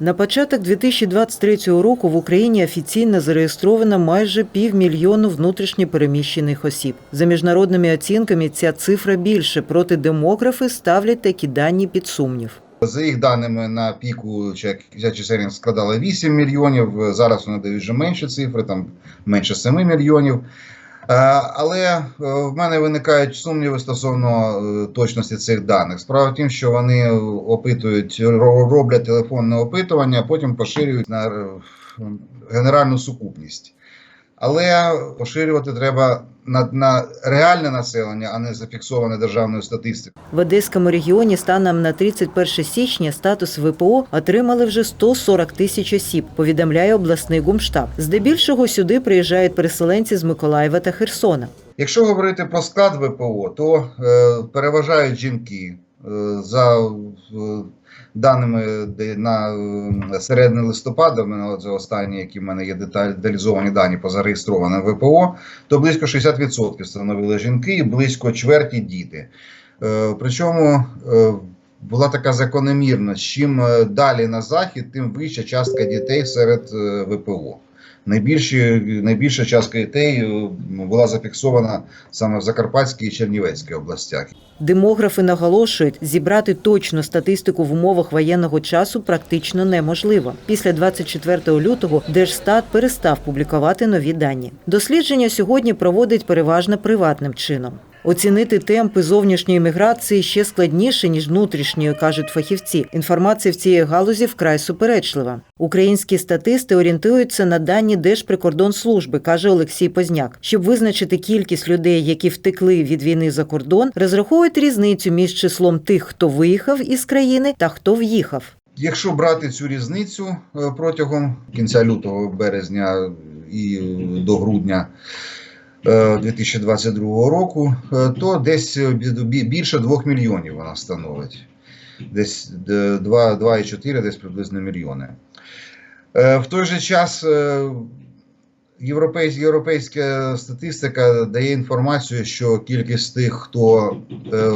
На початок 2023 року в Україні офіційно зареєстровано майже півмільйону внутрішньо переміщених осіб. За міжнародними оцінками, ця цифра більше, проте демографи ставлять такі дані під сумнів. За їх даними на піку дитяча серія складала 8 мільйонів. Зараз вони дають вже менші цифри, там менше 7 мільйонів. Е, Але е, в мене виникають сумніви стосовно е, точності цих даних. Справа в тім, що вони опитують, ро- роблять телефонне опитування, а потім поширюють на генеральну сукупність. Але поширювати треба на, на реальне населення, а не зафіксоване державною статистикою. В Одеському регіоні станом на 31 січня статус ВПО отримали вже 140 тисяч осіб, повідомляє обласний гумштаб. Здебільшого сюди приїжджають переселенці з Миколаєва та Херсона. Якщо говорити про склад ВПО, то е, переважають жінки. Е, за е, даними на е, середини листопада, мене це останні, які в мене є деталізовані дані по зареєстрованим ВПО, то близько 60% становили жінки і близько чверті діти. Е, причому е, була така закономірність, чим далі на захід, тим вища частка дітей серед ВПО. Найбільші, найбільша частка дітей е, була зафіксована саме в Закарпатській і Чернівецькій областях. Демографи наголошують, зібрати точну статистику в умовах воєнного часу практично неможливо. Після 24 лютого Держстат перестав публікувати нові дані. Дослідження сьогодні проводить переважно приватним чином. Оцінити темпи зовнішньої міграції ще складніше ніж внутрішньої, кажуть фахівці. Інформація в цій галузі вкрай суперечлива. Українські статисти орієнтуються на дані Держприкордонслужби, каже Олексій Позняк. Щоб визначити кількість людей, які втекли від війни за кордон, розраховують різницю між числом тих, хто виїхав із країни, та хто в'їхав. Якщо брати цю різницю е, протягом кінця лютого, березня і до грудня 2022 року, е, то десь е, більше 2 мільйонів вона становить. Десь е, 2 2,4 десь приблизно мільйони. Е, В той же час е, європейсь- європейська статистика дає інформацію, що кількість тих, хто е,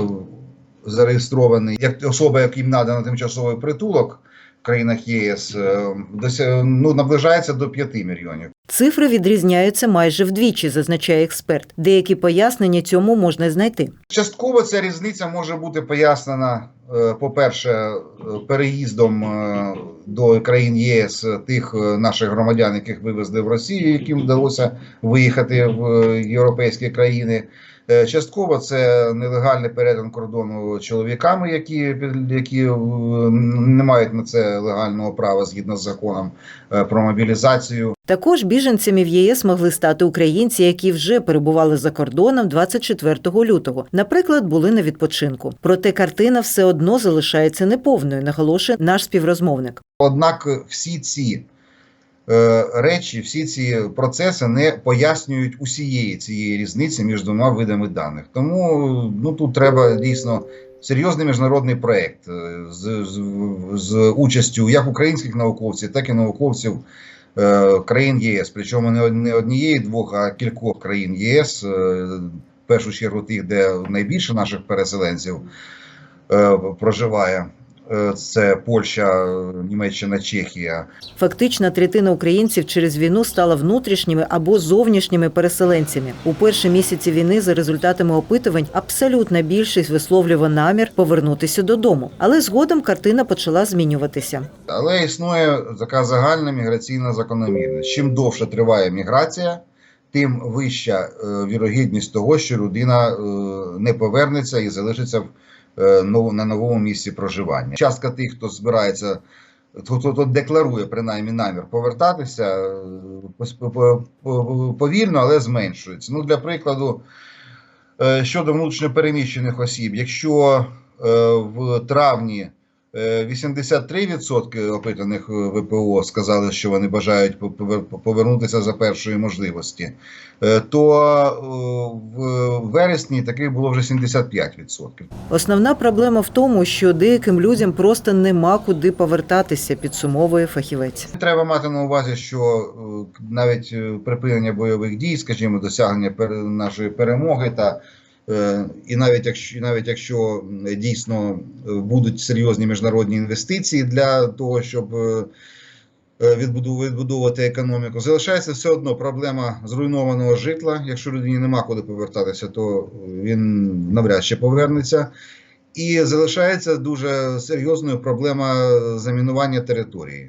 зареєстрований як особа, яким надано тимчасовий притулок в країнах ЄС, досягну ну, наближається до 5 мільйонів. Цифри відрізняються майже вдвічі, зазначає експерт. Деякі пояснення цьому можна знайти. Частково ця різниця може бути пояснена, е, по-перше, е, переїздом е, до країн ЄС тих е, наших громадян, яких вивезли в Росію, яким вдалося виїхати в е, європейські країни. Е, Частково це нелегальний перетин кордону чоловіками, які, які е, не мають на це легального права згідно з законом е, про мобілізацію. Також біженцями в ЄС могли стати українці, які вже перебували за кордоном 24 лютого. Наприклад, були на відпочинку. Проте картина все одно залишається неповною, наголошує наш співрозмовник. Однак всі ці е, речі, всі ці процеси не пояснюють усієї цієї різниці між двома видами даних. Тому ну тут треба дійсно серйозний міжнародний проект е, з, з, з участю як українських науковців, так і науковців. Е, Країн ЄС, причому не однієї двох, а кількох країн ЄС, е, в першу чергу тих, де найбільше наших переселенців е, проживає. Е, Це Польща, Німеччина, Чехія. Фактично, третина українців через війну стала внутрішніми або зовнішніми переселенцями. У перші місяці війни, за результатами опитувань, абсолютна більшість висловлювала намір повернутися додому. Але згодом картина почала змінюватися. Але існує така загальна міграційна закономірність. Чим довше триває міграція, тим вища е, вірогідність того, що людина е, не повернеться і залишиться в, на новому місці проживання. Частка тих, хто збирається, хто, хто, декларує принаймні намір повертатися, е, повільно, але зменшується. Ну, для прикладу, е, щодо внутрішньопереміщених осіб, якщо е, в травні е, 83% опитаних е, ВПО сказали, що вони бажають повер- повернутися за першої можливості, е, то е, в вересні таких було вже 75%. Основна проблема в тому, що деяким людям просто нема куди повертатися, підсумовує фахівець. Треба мати на увазі, що е, навіть е, припинення бойових дій, скажімо, досягнення нашої перемоги та Е, І навіть якщо навіть якщо дійсно е, будуть серйозні міжнародні інвестиції для того, щоб е, е, відбудов- відбудовувати економіку, залишається все одно проблема зруйнованого житла. Якщо людині нема куди повертатися, то він навряд чи повернеться. І залишається дуже серйозною проблема замінування території.